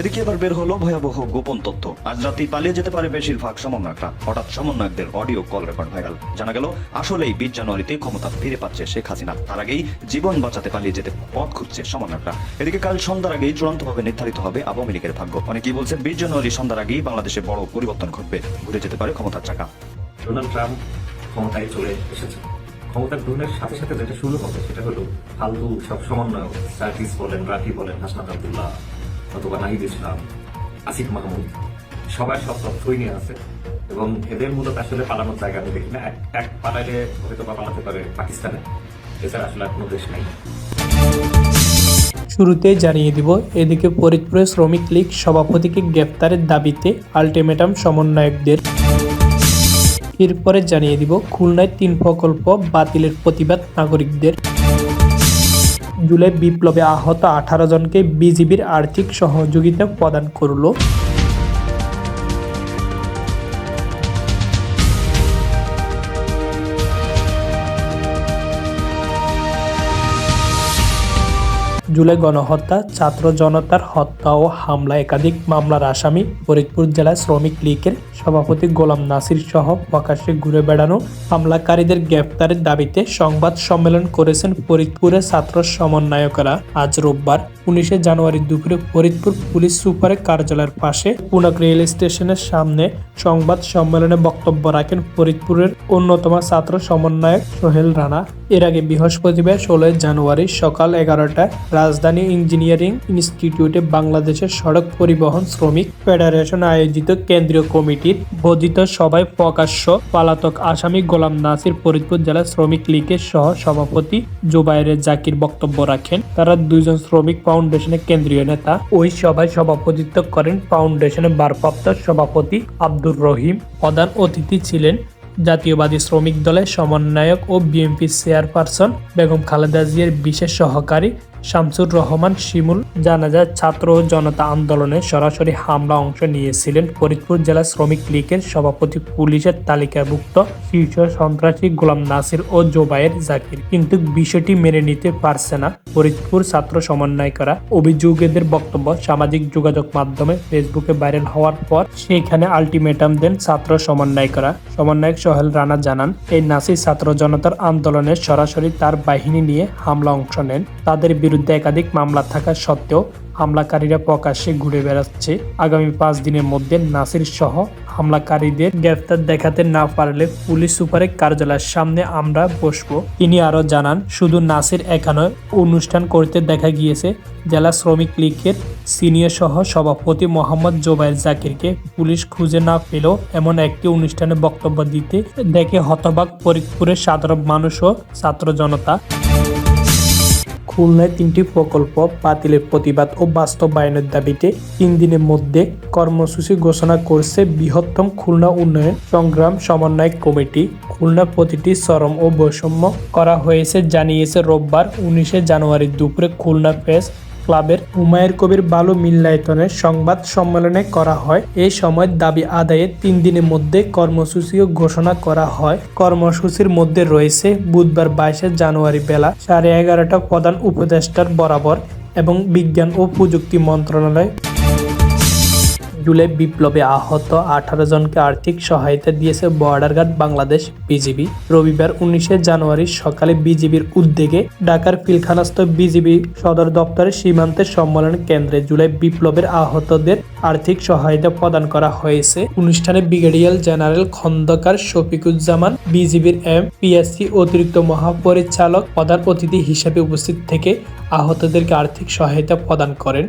এদিকে এবার বের হলো ভয়াবহ গোপন তথ্য। আজ রাতেই পালিয়ে যেতে পারে বেশিরভাগ সমন্বয়করা। হঠাৎ সমন্বয়কদের অডিও কল রেকর্ড ভাইরাল। জানা গেল, আসলেই বিশ জানুয়ারিতে ক্ষমতা ফিরে পাচ্ছে শেখ হাসিনা। তার আগেই জীবন বাঁচাতে পালিয়ে যেতে পথ খুঁজছে সমন্বয়করা। এদিকে কাল সন্ধ্যার আগেই চূড়ান্তভাবে নির্ধারিত হবে আওয়ামী লীগের ভাগ্য। অনেকেই বলছেন বিশ জানুয়ারি সন্ধ্যার আগেই বাংলাদেশে বড় পরিবর্তন ঘটবে। ঘুরে যেতে পারে ক্ষমতার চাকা। ডোনাল্ড ট্রাম্প ক্ষমতায় চলে এসেছে ক্ষমতা গ্রহণের সাথে সাথে যেটা শুরু হবে সেটা হলো ফালতু সব সমন্বয় সার্কিস বলেন রাফি বলেন, হাসনাত আবদুল্লাহ। অথবা নাহিদ ইসলাম আসিফ মাহমুদ, সবাই সব তথ্যই নিয়ে আছে এবং এদের মূলত আসলে পালানোর জায়গা আমি দেখি না। এক পালাইলে হয়তো বা পালাতে পারে পাকিস্তানে। এছাড়া আসলে কোনো দেশ নেই। শুরুতেই জানিয়ে দিব, এদিকে ফরিদপুরে শ্রমিক লীগ সভাপতিকে গ্রেপ্তারের দাবিতে আলটিমেটাম সমন্বয়কদের। এরপরে জানিয়ে দিব, খুলনায় তিন প্রকল্প বাতিলের প্রতিবাদ নাগরিকদের। জুলাই বিপ্লবে আহত আঠারো জনকে বিজিবির আর্থিক সহযোগিতা প্রদান করল। জুলাই গণহত্যা, ছাত্র জনতার হত্যা ও হামলা, একাধিক মামলার আসামি, ফরিদপুর জেলা শ্রমিক লীগের সভাপতি গোলাম নাসির সহ প্রকাশ্যে ঘুরে বেড়ানো হামলাকারীদের গ্রেপ্তারের দাবিতে সংবাদ সম্মেলন করেছেন ফরিদপুরের ছাত্র সমন্বয়করা। আজ রোববার, উনিশে জানুয়ারি দুপুরে ফরিদপুর পুলিশ সুপারের কার্যালয়ের পাশে পুনক রেল স্টেশনের সামনে সংবাদ সম্মেলনে বক্তব্য রাখেন ফরিদপুরের অন্যতম ছাত্র সমন্বয়ক সোহেল রানা। এর আগে বৃহস্পতিবার ষোলোই জানুয়ারি সকাল এগারোটায় রাজধানী ইঞ্জিনিয়ারিং ইনস্টিটিউটে বাংলাদেশের সড়ক পরিবহন শ্রমিক ফেডারেশন আয়োজিত কেন্দ্রীয় কমিটির বর্ধিত সভায় প্রকাশ্য পালাতক আসামি গোলাম নাসির ফরিদপুর জেলা শ্রমিক লীগের সহ সভাপতি জুবাইরের জাকির বক্তব্য রাখেন। তারা দুইজন শ্রমিক ফাউন্ডেশনের কেন্দ্রীয় নেতা। ওই সভায় সভাপতিত্ব করেন ফাউন্ডেশনের ভারপ্রাপ্ত সভাপতি আব্দুর রহিম। প্রধান অতিথি ছিলেন জাতীয়বাদী শ্রমিক দলের সমন্বয়ক ও বিএনপি চেয়ারপারসন বেগম খালেদা জিয়ার বিশেষ সহকারী শামসুর রহমান শিমুল জানা যায় ছাত্র ও জনতা আন্দোলনে সরাসরি হামলা অংশ নিয়েছিলেন ফরিদপুর জেলা শ্রমিক লীগের সভাপতি পুলিশের তালিকাভুক্ত শীর্ষ সন্ত্রাসী গোলাম নাসির ও জোবায়ের জাকির। কিন্তু বিষয়টি মেনে নিতে পারছে না ফরিদপুর ছাত্র সমন্বয়করা। অভিযোগের বক্তব্য সামাজিক যোগাযোগ মাধ্যমে ফেসবুকে ভাইরাল হওয়ার পর সেখানে আলটিমেটাম দেন ছাত্র সমন্বয় করা সমন্বয়ক সোহেল রানা জানান, এই নাসির ছাত্র জনতার আন্দোলনে সরাসরি তার বাহিনী নিয়ে হামলা অংশ নেন। তাদের বিরুদ্ধে একাধিক মামলা থাকা সত্ত্বেও হামলাকারীরা প্রকাশ্যে ঘুরে বেড়াচ্ছে। আগামী পাঁচ দিনের মধ্যে নাসির সহ হামলাকারীদের গ্রেফতার দেখাতে না পারলে পুলিশ সুপারের কার্যালয়ের সামনে আমরা বসবো। তিনি আরও জানান, শুধু নাসির এখানে অনুষ্ঠান করতে দেখা গিয়েছে জেলা শ্রমিক লীগের সিনিয়র সহ সভাপতি মোহাম্মদ জোবাইর জাকিরকে। পুলিশ খুঁজে না পেলেও এমন একটি অনুষ্ঠানে বক্তব্য দিতে দেখে হতবাক ফরিদপুরের সাধারণ মানুষ ও ছাত্র জনতা। খুলনায় তিনটি প্রকল্প, বাতিলের প্রতিবাদ ও বাস্তবায়নের দাবিতে তিন দিনের মধ্যে কর্মসূচি ঘোষণা করছে বৃহত্তম খুলনা উন্নয়ন সংগ্রাম সমন্বয় কমিটি। খুলনা প্রতিটি চরম ও বৈষম্য করা হয়েছে, জানিয়েছে রোববার উনিশে জানুয়ারি দুপুরে খুলনা প্রেস ক্লাবের উমায়ের কবির বালু মিল্লায়তনের সংবাদ সম্মেলনে করা হয়। এই সময় দাবি আদায়ে তিন দিনের মধ্যে কর্মসূচিও ঘোষণা করা হয়। কর্মসূচির মধ্যে রয়েছে বুধবার বাইশে জানুয়ারি বেলা সাড়ে এগারোটা প্রধান উপদেষ্টার বরাবর এবং বিজ্ঞান ও প্রযুক্তি মন্ত্রণালয় জুলাই বিপ্লবে আহত আঠারো জনকে আর্থিক সহায়তা দিয়েছে বর্ডার গার্ড বাংলাদেশ বিজিবি। রবিবার উনিশে জানুয়ারি সকালে বিজিবির উদ্যোগে ঢাকার পিলখানাস্থ বিজিবি সদর দপ্তরের সীমান্তের সম্মেলন কেন্দ্রে জুলাই বিপ্লবের আহতদের আর্থিক সহায়তা প্রদান করা হয়েছে। অনুষ্ঠানে ব্রিগেডিয়ার জেনারেল খন্দকার শফিকুজ্জামান, বিজিবির এম, পিএসসি অতিরিক্ত মহাপরিচালক, প্রধান অতিথি হিসেবে উপস্থিত থেকে আহতদেরকে আর্থিক সহায়তা প্রদান করেন।